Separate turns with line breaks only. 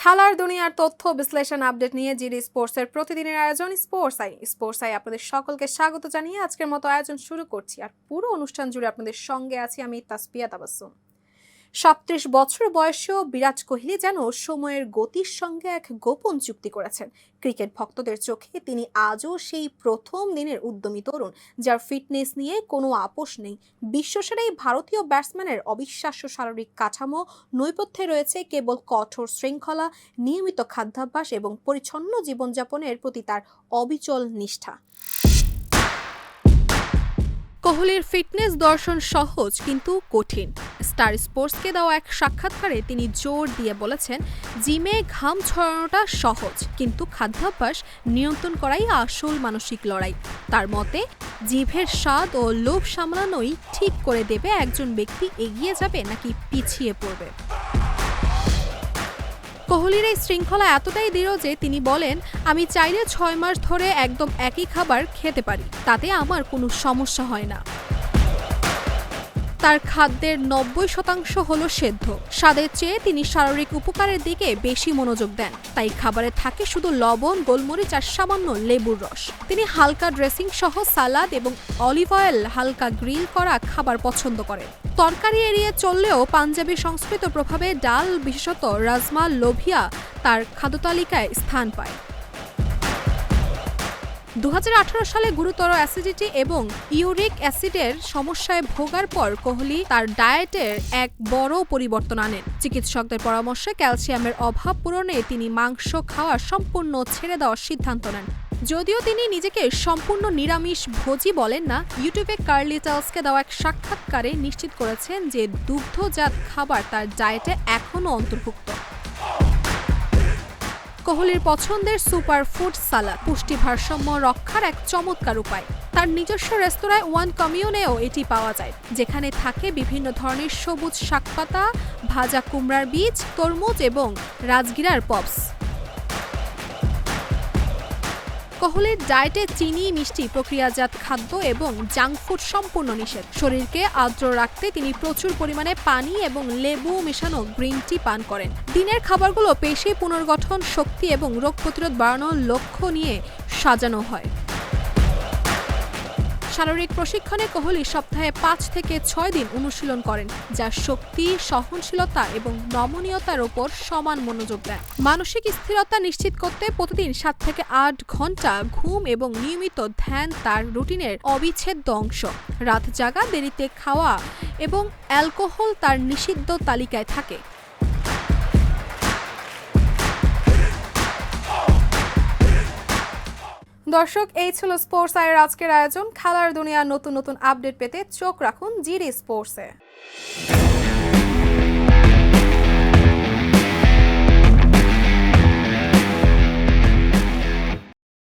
খেলার দুনিয়ার তথ্য, বিশ্লেষণ, আপডেট নিয়ে জিডি স্পোর্টসের প্রতিদিনের আয়োজন স্পোর্টস আই স্পোর্টস আই আপনাদের সকলকে স্বাগত জানিয়ে আজকের মতো আয়োজন শুরু করছি। আর পুরো অনুষ্ঠান জুড়ে আপনাদের সঙ্গে আছি আমি তাসপিয়া তাবাসুম। সাতত্রিশ বছর বয়সেও বিরাট কোহলি যেন সময়ের গতির সঙ্গে এক গোপন চুক্তি করেছেন। ক্রিকেট ভক্তদের চোখে তিনি আজও সেই প্রথম দিনের উদ্যমী তরুণ, যার ফিটনেস নিয়ে কোনো আপোষ নেই। বিশ্বসেরা এই ভারতীয় ব্যাটসম্যানের অবিশ্বাস্য শারীরিক কাঠামো, নৈপথ্যে রয়েছে কেবল কঠোর শৃঙ্খলা, নিয়মিত খাদ্যাভ্যাস এবং পরিচ্ছন্ন জীবনযাপনের প্রতি তার অবিচল নিষ্ঠা। কোহলির ফিটনেস দর্শন সহজ কিন্তু কঠিন। স্টার স্পোর্টসকে দেওয়া এক সাক্ষাৎকারে তিনি জোর দিয়ে বলেছেন, জিমে ঘাম ছড়ানোটা সহজ, কিন্তু খাদ্যাভ্যাস নিয়ন্ত্রণ করাই আসল মানসিক লড়াই। তার মতে, জিভের স্বাদ ও লোভ সামলানোই ঠিক করে দেবে একজন ব্যক্তি এগিয়ে যাবে নাকি পিছিয়ে পড়বে। কোহলির এই শৃঙ্খলা এতটাই দৃঢ় যে তিনি বলেন, আমি চাইলে ছয় মাস ধরে একদম একই খাবার খেতে পারি, তাতে আমার কোনো সমস্যা হয় না। তার খাদ্যের নব্বই শতাংশ হলো সেদ্ধ। স্বাদের চেয়ে তিনি শারীরিক উপকারের দিকে বেশি মনোযোগ দেন। তাই খাবারে থাকে শুধু লবণ, গোলমরিচ আর সামান্য লেবুর রস। তিনি হালকা ড্রেসিং সহ সালাদ এবং অলিভ অয়েল, হালকা গ্রিল করা খাবার পছন্দ করেন। তরকারি এড়িয়ে চললেও পাঞ্জাবি সংস্কৃত প্রভাবে ডাল, বিশেষত রাজমা, লোভিয়া তার খাদ্যতালিকায় স্থান পায়। দু হাজার আঠারো সালে গুরুতর অ্যাসিডিটি এবং ইউরিক অ্যাসিডের সমস্যায় ভোগার পর কোহলি তার ডায়েটের এক বড় পরিবর্তন আনেন। চিকিৎসকদের পরামর্শে ক্যালসিয়ামের অভাব পূরণে তিনি মাংস খাওয়া সম্পূর্ণ ছেড়ে দেওয়ার সিদ্ধান্ত নেন। যদিও তিনি নিজেকে সম্পূর্ণ নিরামিষ ভোজি বলেন না, ইউটিউবে কার্লি চার্লসকে দেওয়া এক সাক্ষাৎকারে নিশ্চিত করেছেন যে দুগ্ধজাত খাবার তার ডায়েটে এখনও অন্তর্ভুক্ত। কোহলির পছন্দের সুপার ফুড সালাদ, পুষ্টি ভারসাম্য রক্ষার এক চমৎকার উপায়। তার নিজস্ব রেস্তোরাঁয় ওয়ান কমিউনেও এটি পাওয়া যায়, যেখানে থাকে বিভিন্ন ধরনের সবুজ শাকপাতা, ভাজা কুমড়ার বীজ, তরমুজ এবং রাজগিরার পপস। কোহলির ডায়েটে চিনি, মিষ্টি, প্রক্রিয়াজাত খাদ্য এবং জাঙ্ক ফুড সম্পূর্ণ নিষেধ। শরীরকে আর্দ্র রাখতে তিনি প্রচুর পরিমাণে পানি এবং লেবু মেশানো গ্রিন টি পান করেন। দিনের খাবারগুলো পেশি পুনর্গঠন, শক্তি এবং রোগ প্রতিরোধ বাড়ানোর লক্ষ্য নিয়ে সাজানো হয়। শারীরিক প্রশিক্ষণে কোহলি সপ্তাহে পাঁচ থেকে ছয় দিন অনুশীলন করেন যা শক্তি, সহনশীলতা এবং নমনীয়তার ওপর সমান মনোযোগ দেয় মানসিক স্থিরতা নিশ্চিত করতে প্রতিদিন সাত থেকে আট ঘণ্টা ঘুম এবং নিয়মিত ধ্যান তার রুটিনের অবিচ্ছেদ্য অংশ। রাত জাগা, দেরিতে খাওয়া এবং অ্যালকোহল তার নিষিদ্ধ তালিকায় থাকে। দর্শক, এই ছিল স্পোর্টস আয়ের আজকের আয়োজন। খেলার দুনিয়ার নতুন নতুন আপডেট পেতে চোখ রাখুন জিডি স্পোর্টসে।